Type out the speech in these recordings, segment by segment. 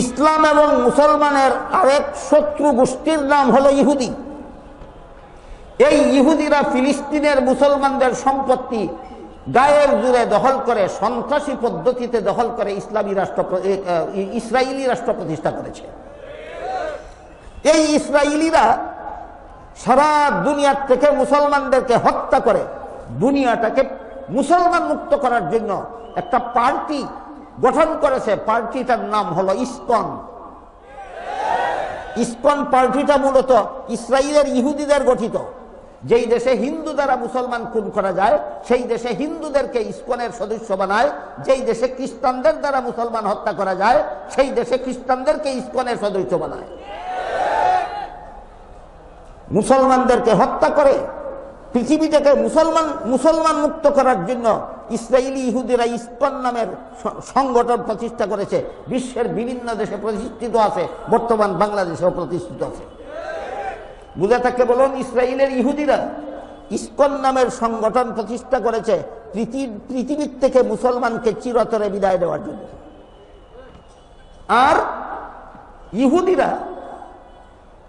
ইসলাম এবং মুসলমানের আরেক শত্রু গোষ্ঠীর নাম হলো ইহুদি। এই ইহুদিরা ফিলিস্তিনের মুসলমানদের সম্পত্তি গায়ের জুড়ে দখল করে, সন্ত্রাসী পদ্ধতিতে দখল করে ইসলামী রাষ্ট্র ইসরায়েলি রাষ্ট্র প্রতিষ্ঠা করেছে। এই ইসরায়েলিরা সারা দুনিয়ার থেকে মুসলমানদেরকে হত্যা করে, দুনিয়াটাকে মুসলমান মুক্ত করার জন্য একটা পার্টি গঠন করেছে পার্টিটার নাম হলো ইসকন। ইসকন পার্টিটা মূলত ইসরায়েলের ইহুদিদের গঠিত। যেই দেশে হিন্দু দ্বারা মুসলমান খুন করা যায়, সেই দেশে হিন্দুদেরকে ইসকনের সদস্য বানায়। যেই দেশে খ্রিস্টানদের দ্বারা মুসলমান হত্যা করা যায়, সেই দেশে খ্রিস্টানদেরকে ইসকনের সদস্য বানায়। মুসলমানদেরকে হত্যা করে, পৃথিবীটাকে মুসলমান মুসলমান মুক্ত করার জন্য ইসরায়েলি ইহুদিরা ইস্কন নামের সংগঠন প্রতিষ্ঠা করেছে। বিশ্বের বিভিন্ন দেশে প্রতিষ্ঠিত আছে। বর্তমান বাংলাদেশেও প্রতিষ্ঠিত আছে। বুঝে থাকতে বলুন ইসরায়েলের ইহুদিরা ইস্কন নামের সংগঠন প্রতিষ্ঠা করেছে পৃথিবীর থেকে মুসলমানকে চিরতরে বিদায় দেওয়ার জন্য। আর ইহুদিরা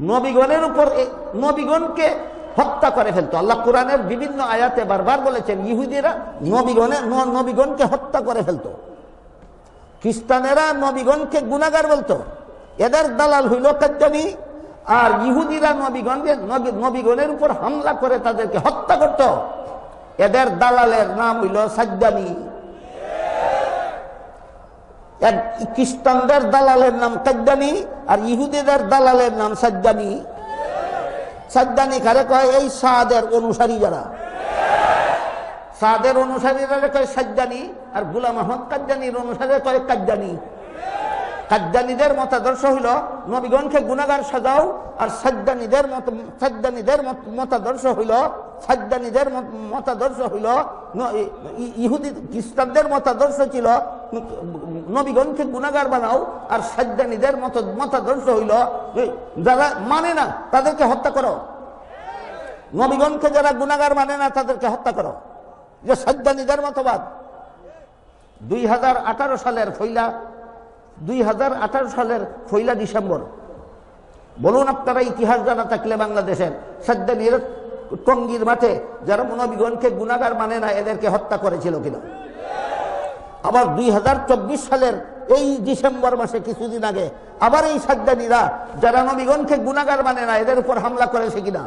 নবীগণের উপর নবীগণকে হত্যা করে ফেলতো। আল্লাহ কোরআনের বিভিন্ন আয়াতে বারবার বলেছেন, ইহুদিরা নবীগণের ন- নবীগণকে হত্যা করে ফেলতো। খ্রিস্টানেরা নবীগণকে গুণাগার বলতো। এদের দালাল হইল কাজ্জানি আর ইহুদিরা নবীগণকে নবী- নবীগণের উপর হামলা করে তাদেরকে হত্যা করত। এদের দালালের নাম হইল সাজ্জানি। খ্রিস্টানদের দালালের নাম কাজ্জানি আর ইহুদিদের দালালের নাম সাজ্জানি। সাজ্জানি কারে কয়, এই সাদের অনুসারী যারা। সাদের অনুসারীরা কয়, সাজ্জানি। আর গুলাম আহমদ কাজ্জানির অনুসারে কয়, কাজ্জানি। কাজ্জানিদের মতাদর্শ হইল, নবীগণকে গুণাগার সাজাও, আর সাজ্জানিদের মত, সাজ্জানিদের মত- মতাদর্শ হইল, সাজ্জানিদের মত- মতাদর্শ হইল ইহুদি খ্রিস্টানদের মতাদর্শ ছিল, নবীগণকে গুণাগার বানাও, আর সাজ্জানিদের মত, মতাদর্শ হইল, যারা মানে না, তাদেরকে হত্যা করো। নবীগণকে যারা গুণাগার মানে না, তাদেরকে হত্যা করো। যে সাজ্জানিদের মতবাদ। দুই হাজার আঠারো সালের ফইলা, দুই হাজার আঠারো সালের ফইলা ডিসেম্বর। বলুন আপনারা ইতিহাস জানা থাকলে বাংলাদেশের সাজ্জানির টঙ্গির মাঠে যারা নবীগণকে গুণাগার মানে না, এদেরকে হত্যা করেছিল কিনা। আবার দুই হাজার চব্বিশ সালের এই ডিসেম্বর মাসে কিছুদিন আগে, আবার এই সাজ্জানিরা যারা নবীগণকে গুণাগার মানে না, এদের উপর হামলা করেছে কিনা।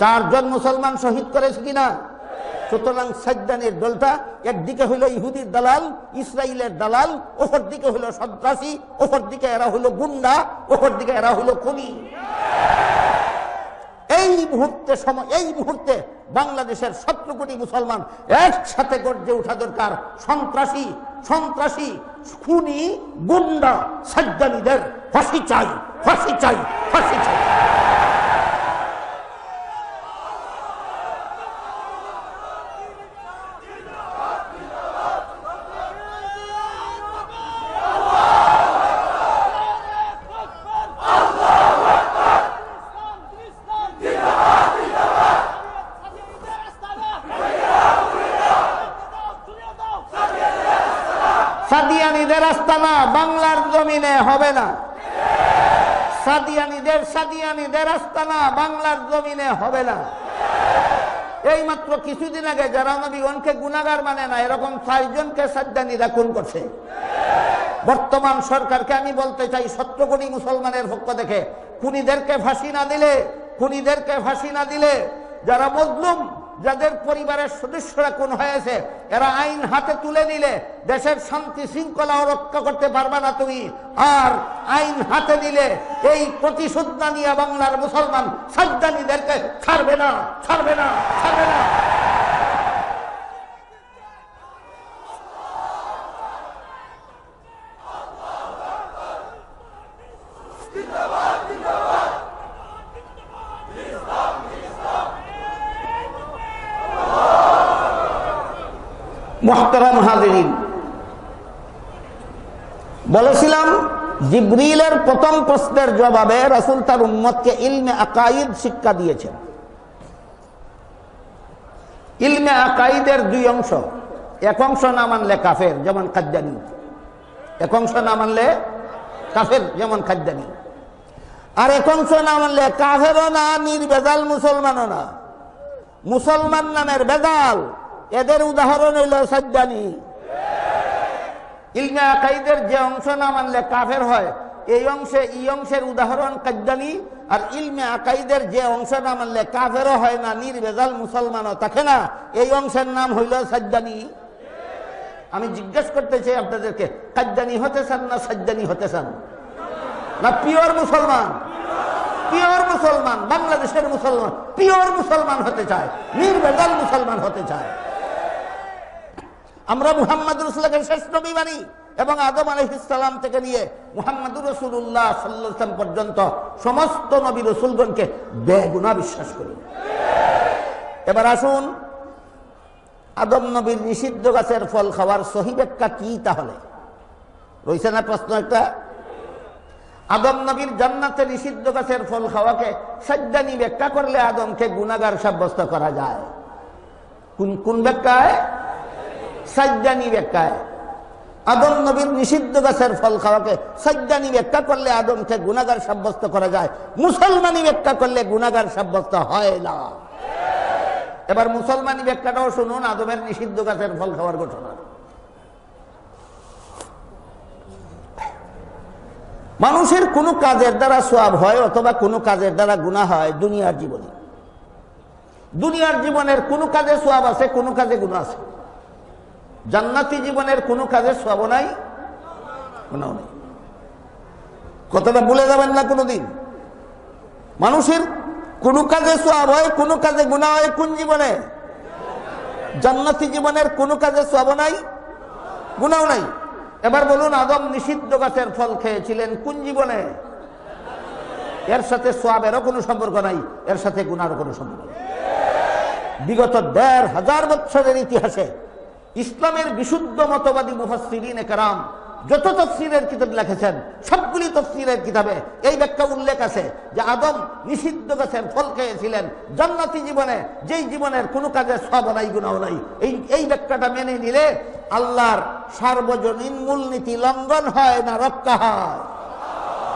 চারজন মুসলমান শহীদ করেছে কিনা? সুতরাং সাজ্জানের দলটা একদিকে হইল ইহুদির দালাল ইসরায়েলের দালাল, ওপর দিকে হইল সন্ত্রাসী, ওপর দিকে এরা হইল গুন্ডা, ওপর দিকে এরা হইল খুনি। এই মুহূর্তে সময়, এই মুহূর্তে বাংলাদেশের সতেরো কোটি মুসলমান একসাথে গর্জে ওঠা দরকার। সন্ত্রাসী সন্ত্রাসী, খুনি, গুন্ডা, সাজ্জানিদের ফাঁসি চাই ফাঁসি চাই ফাঁসি চাই। সাদিয়ানিদের আস্তানা বাংলার জমিনে হবে না। সাদিয়ানিদের সাদিয়ানিদের আস্তানা বাংলার জমিনে হবে না। এই মাত্র কিছুদিন আগে যারা নবীগণকে গুণাগার মানে না, এরকম চারজনকে সাদ্দানিরা খুন করছে। বর্তমান সরকারকে আমি বলতে চাই সত্য কোটি মুসলমানের পক্ষ দেখে, খুনিদেরকে ফাঁসি না দিলে, খুনিদেরকে ফাঁসি না দিলে, যারা মজলুম যাদের পরিবারের সদস্যরা কোন হয়েছে, এরা আইন হাতে তুলে নিলে দেশের শান্তি শৃঙ্খলাও রক্ষা করতে পারবে না তুমি। আর আইন হাতে নিলে এই প্রতিশোধ না নিয়ে বাংলার মুসলমান সাবধানীদেরকে ছাড়বে না ছাড়বে না ছাড়বে না। মোহতারাম হাজিরিন। বলেছিলাম, জিব্রিলের প্রথম প্রশ্নের জবাবে রাসুল তার উম্মতকে ইলমে আকাইদ শিক্ষা দিয়েছেন। ইলমে আকাইদের দুই অংশ। এক অংশ না মানলে কাফের, যেমন কাজ্জানি এক অংশ না মানলে কাফের, যেমন খাদ্যানি আর এখন না মানলে কাফেরও না, নির্বেজাল মুসলমানও না। মুসলমান নামের বেদাল এদের উদাহরণ হইল সাজ্জানি। যে অংশ না মানলে কাফের হয়, এই অংশে, এই অংশের উদাহরণ আর ইলমে আকাইদের যে অংশ না মানলে কাফেরও হয় না মুসলমানও থাকে না। এই অংশের নাম হইল সাজ্জানি। আমি জিজ্ঞেস করতে চাই আপনাদেরকে, কাজ্জানি হতে চান না সাজ্জানি হতে চান? না পিওর মুসলমান? পিওর মুসলমান, বাংলাদেশের মুসলমান, পিওর মুসলমান হতে চায়, নির্বেজাল মুসলমান হতে চায়। আমরা মুহাম্মদ রসুল্লাহকে শেষ নবী মানি এবং আদম আলহিসাম থেকে নিয়ে মুহাম্মদুর রসুল্লাহ সাল্লাম পর্যন্ত সমস্ত নবী রসুলগণকে বেগুনা বিশ্বাস করি। এবার আসুন, আদম নবীর নিষিদ্ধ গাছের ফল খাওয়ার সহি ব্যাখ্যা কি তাহলে? রয়েছে না প্রশ্ন একটা? আদম নবীর জান্নাতে নিষিদ্ধ গাছের ফল খাওয়াকে সাজ্জানি ব্যাখ্যা করলে আদমকে গুণাগার সাব্যস্ত করা যায়। কোন কোন ব্যাখ্যায়? সাজ্জানি ব্যাখ্যায়। আদম নবীর নিষিদ্ধ গাছের ফল খাওয়াকে সাজ্জানি ব্যাখ্যা করলে আদমকে গুণাগার সাব্যস্ত করা যায়। মুসলমানি ব্যাখ্যা করলে গুণাগার সাব্যস্ত হয় না। এবার মুসলমানি ব্যাখ্যাটাও শুনুন, আদমের নিষিদ্ধ গাছের ফল খাওয়ার ঘটনা। মানুষের কোনো কাজের দ্বারা সোয়াব হয় অথবা কোনো কাজের দ্বারা গুণা হয় দুনিয়ার জীবনে। দুনিয়ার জীবনের কোনো কাজে সোয়াব আছে, কোনো কাজে গুণা আছে। জান্নাতি জীবনের কোনো কাজের সোয়াব নাই কথাটা ভুলে যাবেন না কোনোদিন। মানুষের কোনো কাজে সোয়াব হয়, কোনো কাজে গুণা হয় কোন জীবনে? জান্নাতি জীবনের কোনো কাজে সোয়াব নাই গুণাও নাই। এবার বলুন, আদম নিষিদ্ধ গাছের ফল খেয়েছিলেন কোন জীবনে? এর সাথে সোয়াবেরও কোনো সম্পর্ক নাই, এর সাথে গুনারও কোনো সম্পর্ক বিগত দেড় হাজার বছরের ইতিহাসে ইসলামের বিশুদ্ধ মতবাদী মুফাসিরিন কারাম যত তফসিরের কিতাব লিখেছেন, সবগুলি তফসিরের কিতাবে এই ব্যাখ্যা উল্লেখ আছে যে আদম নিষিদ্ধ গাছের ফল খেয়েছিলেন। জান্নাতি জীবনে যেই জীবনের কোনো কাজে সব নাই গুণাও নাই। এই এই ব্যাখ্যাটা মেনে নিলে আল্লাহর সার্বজনীন মূলনীতি লঙ্ঘন হয় না, রক্ষা হয়।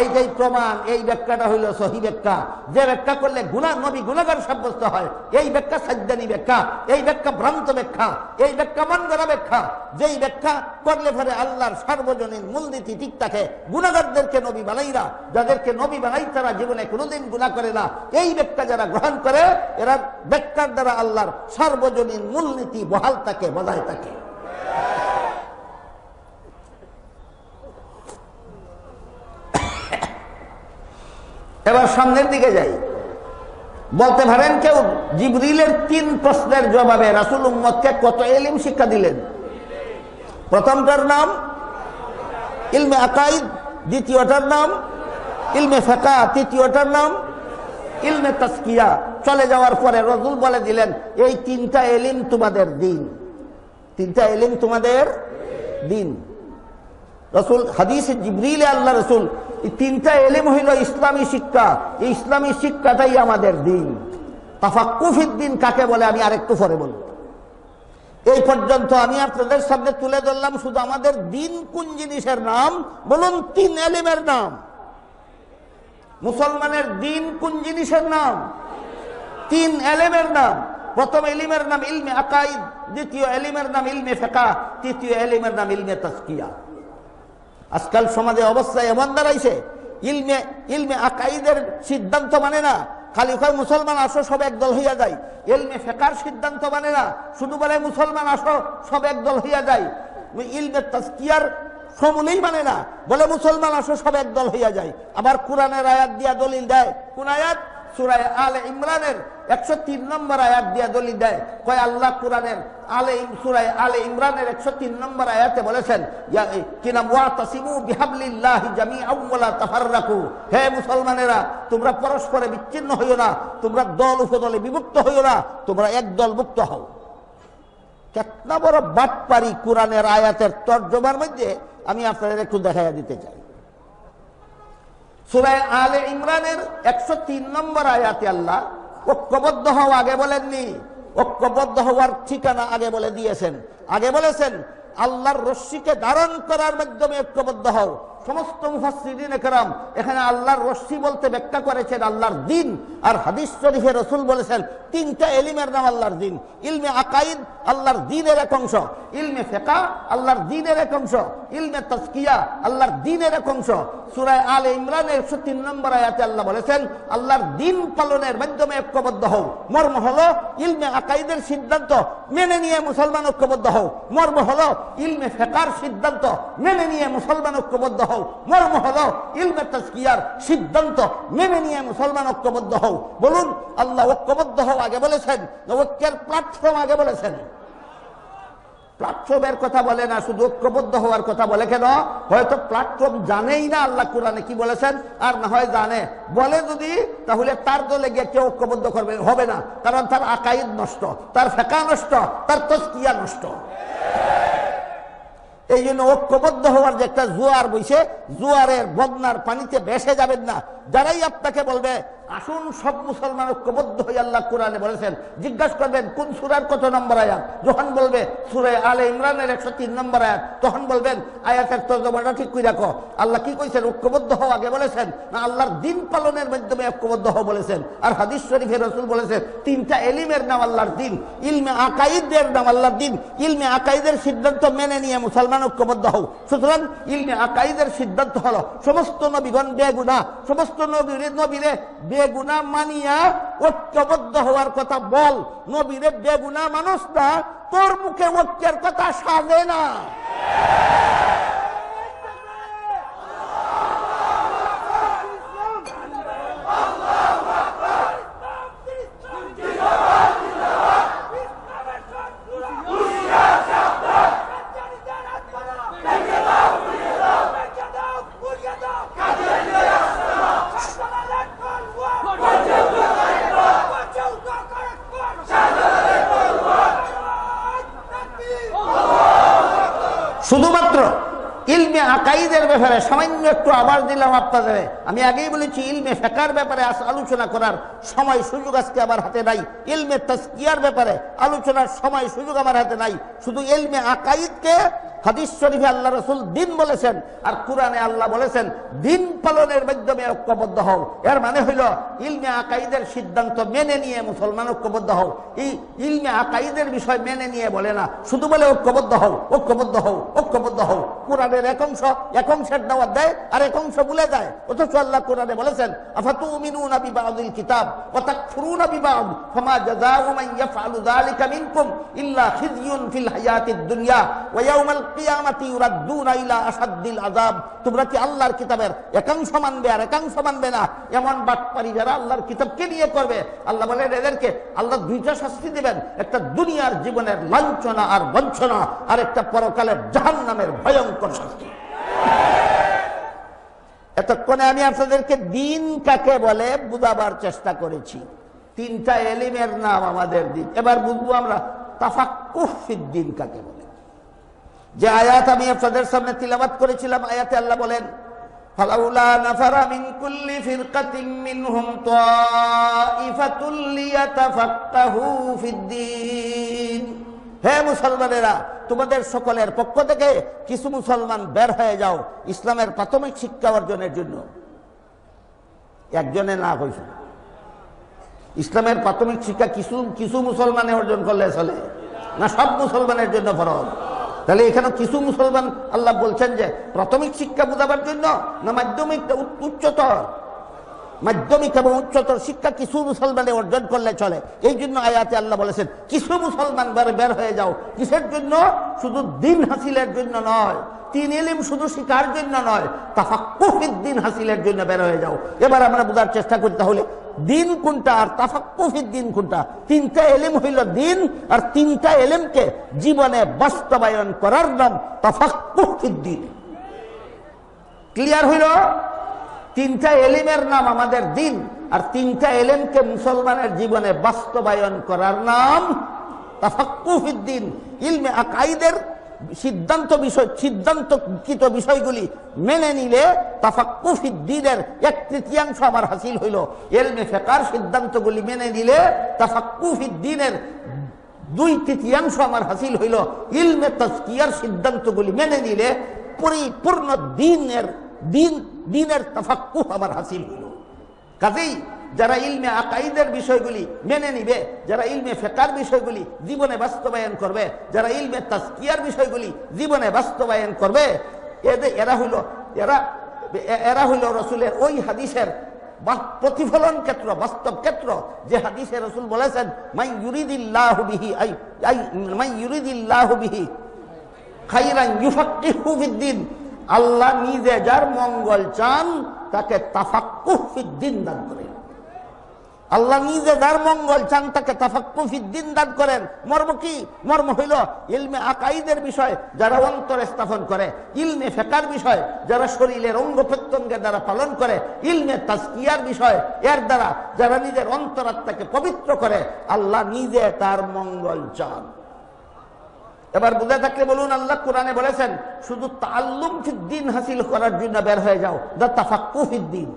এইটাই প্রমাণ, এই ব্যাখ্যাটা হইল সহি ব্যাখ্যা। যে ব্যাখ্যা করলে গুণা, নবী গুণাগার সাব্যস্ত হয়। এই ব্যাখ্যা সাজ্জানি ব্যাখ্যা, এই ব্যাখ্যা ভ্রান্ত ব্যাখ্যা, এই ব্যাখ্যা মন করা ব্যাখ্যা। যেই ব্যাখ্যা করলে পরে আল্লাহর সার্বজনীন মূলনীতি ঠিক থাকে। গুণাগারদেরকে নবী বানাইরা, যাদেরকে নবী বানাই তারা জীবনে কোনোদিন গুণা করে না। এই ব্যাখ্যা যারা গ্রহণ করে, এরা ব্যাখ্যার দ্বারা আল্লাহর সার্বজনীন মূলনীতি বহাল থাকে, বজায় থাকে। এবার সামনের দিকে যাই। বলতে পারেন কেউ জিবরিলের তিন প্রশ্নের জবাবে রাসুল উম্মদকে কত এলিম শিক্ষা দিলেন? প্রথমটার নাম, ইলমে আকাইদ, দ্বিতীয়টার নাম, ইলমে ফেকা, তৃতীয়টার নাম, ইলমে তাস্কিয়া। চলে যাওয়ার পরে রসুল বলে দিলেন, এই তিনটা এলিম তোমাদের দিন। তিনটা এলিম তোমাদের দিন। রসুল, হাদিস জিবরিল আল্লাহ রসুল তিনটা এলিম হইল ইসলামী শিক্ষা। ইসলামী শিক্ষাটাই আমাদের দিন। তাফাকুফির দিন কাকে বলে? আমি আরেকটু পরে বলব। এই পর্যন্ত আমি আপনাদের সামনে তুলে ধরলাম, শুধু আমাদের দিন কোন জিনিসের নাম? বলুন তিন এলিমের নাম। মুসলমানের দিন কোন জিনিসের নাম? তিন এলেমের নাম। প্রথম এলিমের নাম ইলমে আকাইদ, দ্বিতীয় এলিমের নাম ইলমে ফেকা তৃতীয় এলিমের নাম ইলমে তস্কিয়া আজকাল সমাজে অবস্থা এমন দাঁড়াইছে, ইলমে ইলমে আকাইদের সিদ্ধান্ত মানে না, খালি কয় মুসলমান আসো, সব একদল হইয়া যায়। ইলমে ফেকার সিদ্ধান্ত মানে না, শুধু বলে মুসলমান আসো, সব একদল হইয়া যায়। ইলমে তাস্কিয়ার সমূলেই মানে না, বলে মুসলমান আসো, সব একদল হইয়া যায়। আবার কোরআনের আয়াত দিয়া দলিল দেয়, কোন আয়াত? সুরায় আলে ইমরানের একশো তিন নম্বর আয়াত দিয়া দলিল দেয়। কয় আল্লাহ কোরআনের আলে সুরায় আলে ইমরানের একশো তিন নম্বর আয়াতে বলেছেন কি নাম? ওয়া তাসিমু বিহাবলিল্লাহি জামিআন ওয়ালা তাফাররাকু। হে মুসলমানেরা, তোমরা পরস্পরে বিচ্ছিন্ন হইও না, তোমরা দল উপদলে বিভক্ত হইও না, তোমরা এক দল মুক্ত হও। কেতনা বড় বাটপারি কোরআনের আয়াতের তর্জমার মধ্যে আমি আপনাদের একটু দেখাইয়া দিতে চাই। সুরায় আলে ইমরানের একশো তিন নম্বর আয়াতে আল্লাহ ঐক্যবদ্ধ হওয়া আগে বলেননি। ঐক্যবদ্ধ হওয়ার ঠিকানা আগে বলে দিয়েছেন। আগে বলেছেন, আল্লাহর রশ্মিকে ধারণ করার মাধ্যমে ঐক্যবদ্ধ হও। সমস্ত মুফাসসিরিন একরাম এখানে আল্লাহর রশ্মি বলতে ব্যাখ্যা করেছেন আল্লাহর দিন। আর হাদিস শরীফে রসুল বলেছেন, তিনটা এলিমের নাম আল্লাহর দিন। ইলমে আকাইদ আল্লাহর দিনের এক অংশ, ইলমে ফেকা আল্লাহর দিনের এক অংশ, ইলমে তস্কিয়া আল্লাহর দিনের এক অংশ। সুরায় আল ইমরানের একশো তিন নম্বর আয়াতে আল্লাহ বলেছেন, আল্লাহর দিন পালনের মাধ্যমে ঐক্যবদ্ধ হও। মর্ম হলো ইলমে আকাইদের সিদ্ধান্ত, মেনে নিয়ে মুসলমান ঐক্যবদ্ধ হও। মর্ম হলো ইলমে ফেকার সিদ্ধান্ত, মেনে নিয়ে মুসলমান ঐক্যবদ্ধ হও, মর্ম হলো ইলমে তস্কিয়ার সিদ্ধান্ত মেনে নিয়ে মুসলমান ঐক্যবদ্ধ হও। বলুন, আল্লাহ ঐক্যবদ্ধ হও আগে বলেছেন ঐক্যের প্ল্যাটফর্ম আগে বলেছেন? প্ল্যাটফর্মের কথা বলে না, শুধু ঐক্যবদ্ধ হওয়ার কথা বলে কেন? হয়তো প্ল্যাটফর্ম জানেই না আল্লাহ কোরআনে কি বলেছেন, আর না হয় জানে। বলে যদি, তাহলে তার দলে গিয়ে কেউ ঐক্যবদ্ধ করবে, হবে না। কারণ তার আকাইদ নষ্ট, তার ফেকা নষ্ট, তার তস্কিয়া নষ্ট। এই জন্য ঐক্যবদ্ধ হওয়ার যে একটা জোয়ার বইছে, জোয়ারের বদনার পানিতে ভেসে যাবেন না। যারাই আপনাকে বলবে আসুন সব মুসলমান ঐক্যবদ্ধ হয়ে আল্লাহ কোরআনে বলেছেন, জিজ্ঞাসা করবেন, কোন সুরার কত নম্বর আয়াত? যখন বলবে সুরে আলে ইমরানের একশো তিন নম্বর আয়াত, তখন বলবেন, আয়াতের তর্জমাটা ঠিক করে রাখো আল্লাহ কি কইছেন, ঐক্যবদ্ধ হও আগে বলেছেন, না আল্লাহর দিন পালনের মাধ্যমে ঐক্যবদ্ধ হও বলেছেন? আর হাদিস শরীফে রসুল বলেছেন, তিনটা এলিমের নাম আল্লাহর দিন, ইলমে আকাইদের নাম আল্লাহর দিন, ইলমে আকাইদের সিদ্ধান্ত মেনে নিয়ে মুসলমান ঐক্যবদ্ধ হও। সুতরাং ইলমে আকাইদের সিদ্ধান্ত হলো, সমস্ত নবীগণ বেগুনা সমস্ত নবীরে নবীরে বেগুনা মানিয়া ঐক্যবদ্ধ হওয়ার কথা বল, নবীরে বেগুনা মানুষ না, তোর মুখে ঐক্যের কথা সাজে না শুধুমাত্র ইলমে আকাইদের ব্যাপারে সামান্য একটু আবার দিলাম আপনাদের আমি আগেই বলেছি, ইলমে ফেকার ব্যাপারে আলোচনা করার সময় সুযোগ আজকে আমার হাতে নাই। ইলমে তস্কিয়ার ব্যাপারে আলোচনার সময় সুযোগ আমার হাতে নাই। শুধু ইলমে আকাইদকে হাদিস শরীফে আল্লাহ রসুল দিন বলেছেন আর কোরআনে আল্লাহ বলেছেন, দিন পালনের মাধ্যমে ঐক্যবদ্ধ হও। এর মানে হইল, ইলমে আকাইদের সিদ্ধান্ত মেনে নিয়ে মুসলমান ঐক্যবদ্ধ হও। এই ইলমে আকাইদের বিষয় মেনে নিয়ে বলে না, শুধু বলে ঐক্যবদ্ধ হও ঐক্যবদ্ধ হও ঐক্যবদ্ধ হও। কোরআনের এক অংশ, এক অংশের দাওয়াত দেয় আর এক অংশ ভুলে যায়। অথচ আল্লাহ কোরআনে বলেছেন আফাতু মিনুনা বিবাদিল কিতাব ওয়া তাকফুরুনা বিবাদ, ফামা জাযাউ মান ইল্লা খিজয়ুন ফিল হায়াতিদ দুনিয়া ওয়া তোমরা কি আল্লাহর কিতাবের একাংশ মানবে আর একাংশ মানবে না? এমন বাটপারি যারা আল্লাহর কিতাবকে নিয়ে করবে। আল্লাহ বলেন, এদেরকে আল্লাহ দুইটা শাস্তি একটা দুনিয়ার জীবনের লাঞ্ছনা আর বঞ্চনা, আর একটা পরকালের ভয়ঙ্কর শাস্তি। এতক্ষণে আমি আপনাদেরকে দিন কাকে বলে বুঝাবার চেষ্টা করেছি। তিনটা এলিমের নাম আমাদের দিন। এবার বুঝব আমরা তাফাক্কুফিদ দিন কাকে বলে। যে আয়াত আমি আপনাদের সামনে তিলাবাত করেছিলাম, আয়াতে আল্লাহ বলেন মিনহুম তাইফাতুল লিয়াতাফাক্কাহু ফিদ্দিন। হে মুসলমানেরা, তোমাদের সকলের পক্ষ থেকে কিছু মুসলমান বের হয়ে যাও ইসলামের প্রাথমিক শিক্ষা অর্জনের জন্য। একজনে না কইছে ইসলামের প্রাথমিক শিক্ষা কিছু কিছু মুসলমানে অর্জন করলে চলে। না, সব মুসলমানের জন্য ফরজ। তাহলে এখানে কিছু মুসলমান আল্লাহ বলছেন যে প্রাথমিক শিক্ষা বোঝাবার জন্য না মাধ্যমিক উচ্চতর। মাধ্যমিক এবং উচ্চতর শিক্ষা কিছু মুসলমানে অর্জন করলে চলে। এই জন্য আয়াতে আল্লাহ বলেছেন, কিছু মুসলমান বের হয়ে যাও। কিসের জন্য? শুধু দিন হাসিলের জন্য নয়। তিন এলিম শুধু শিকার জন্য নয় তাফাক্কুফিদ দিন হাসিলের জন্য বের হয়ে যাও। এবার আমরা বোঝার চেষ্টা করি তাহলে, দিন কোনটা আর তাফাক্কুফিদ দিন কোনটা? তিনটা এলিম হইল দিন আর তিনটা এলিমকে জীবনে বাস্তবায়ন করার নাম তাফাক্কুফিদ দিন। ক্লিয়ার হইল? তিনটা এলিমের নাম আমাদের দিন, আর তিনটা এলেমকে মুসলমানের জীবনে বাস্তবায়ন করার নাম তাফাক্কুফিদ্দিন ইলমে আকাইদের সিদ্ধান্ত বিষয়, সিদ্ধান্তকৃত বিষয়গুলি মেনে নিলে তাফাক্কুফিদ্দিনের এক তৃতীয়াংশ আমার হাসিল হইল। এলমে ফেকার সিদ্ধান্তগুলি মেনে নিলে তাফাক্কুফিদ্দিনের দুই তৃতীয়াংশ আমার হাসিল হইল। ইলমে তস্কিয়ার সিদ্ধান্তগুলি মেনে নিলে পরিপূর্ণ দিনের দিন, দিনের তাফাক্কুহ আমার হাসিল হলো। কাজেই যারা ইলমে আকাইদের বিষয়গুলি মেনে নিবে, যারা ইলমে ফেকার বিষয়গুলি জীবনে বাস্তবায়ন করবে, যারা ইলমে তাস্কিয়ার বিষয়গুলি জীবনে বাস্তবায়ন করবে এদের এরা হইল এরা এরা হইল রসুলের ওই হাদিসের প্রতিফলন ক্ষেত্র, বাস্তব ক্ষেত্র, যে হাদিসে রসুল বলেছেন মাই ইউরিদিল্লাহ বিহি, আই মাই ইউরিদিল্লাহ বিহি খাইরান ইউফাক্কিহু ফিদ্দিন আল্লাহ নিজে যার মঙ্গল চান, তাকে তাফাক্কুহ ফিদ্দিন দান করেন। আল্লাহ নিজে যার মঙ্গল চান, তাকে তাফাক্কু ফিদ্দিন দান করেন। মর্ম কি? মর্ম হইল ইলমে আকাইদের বিষয় যারা অন্তরে স্থাপন করে, ইলমে ফেকার বিষয় যারা শরীরের অঙ্গ প্রত্যঙ্গের দ্বারা পালন করে, ইলমে তাস্কিয়ার বিষয় এর দ্বারা যারা নিজের অন্তরাত্মাকে পবিত্র করে, আল্লাহ নিজে তার মঙ্গল চান। এবার বুঝে থাকলে বলুন, আল্লাহ কোরআনে বলেছেন, শুধু তাল্লুম ফিদ্দিন হাসিল করার জন্য বের হয়ে যাও, দা তাফাক্কু ফিদ্দিন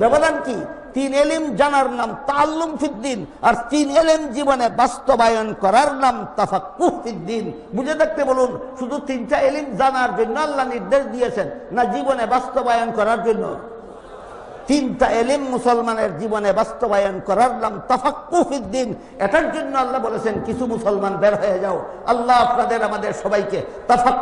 ব্যবধান কি? তিন এলিম জানার নাম তাল্লুম ফিদ্দিন আর তিন এলিম জীবনে বাস্তবায়ন করার নাম তাফাক্কু ফিদ্দিন বুঝে থাকতে বলুন, শুধু তিনটা এলিম জানার জন্য আল্লাহ নির্দেশ দিয়েছেন, না জীবনে বাস্তবায়ন করার জন্য? তিনটা এলিম মুসলমানের জীবনে বাস্তবায়ন করার নাম তাফাক্কুফিদ্দিন এটার জন্য আল্লাহ বলেছেন, কিছু মুসলমান বের হয়ে যাও। আল্লাহ আপনাদের, আমাদের সবাইকে তাফাক্কু